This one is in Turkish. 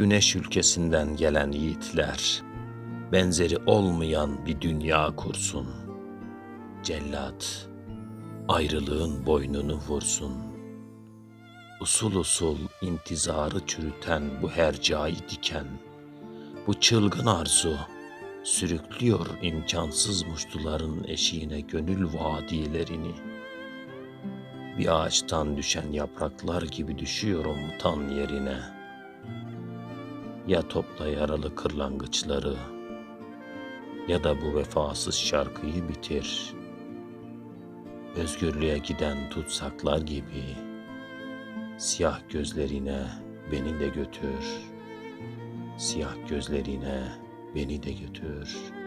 güneş ülkesinden gelen yiğitler benzeri olmayan bir dünya kursun. Cellat ayrılığın boynunu vursun. Usul usul intizarı çürüten bu hercai diken, bu çılgın arzu sürüklüyor imkansız muştuların eşiğine gönül vadilerini. Bir ağaçtan düşen yapraklar gibi düşüyorum tan yerine. Ya topla yaralı kırlangıçları ya da bu vefasız şarkıyı bitir. Özgürlüğe giden tutsaklar gibi siyah gözlerine beni de götür. Siyah gözlerine beni de götür.''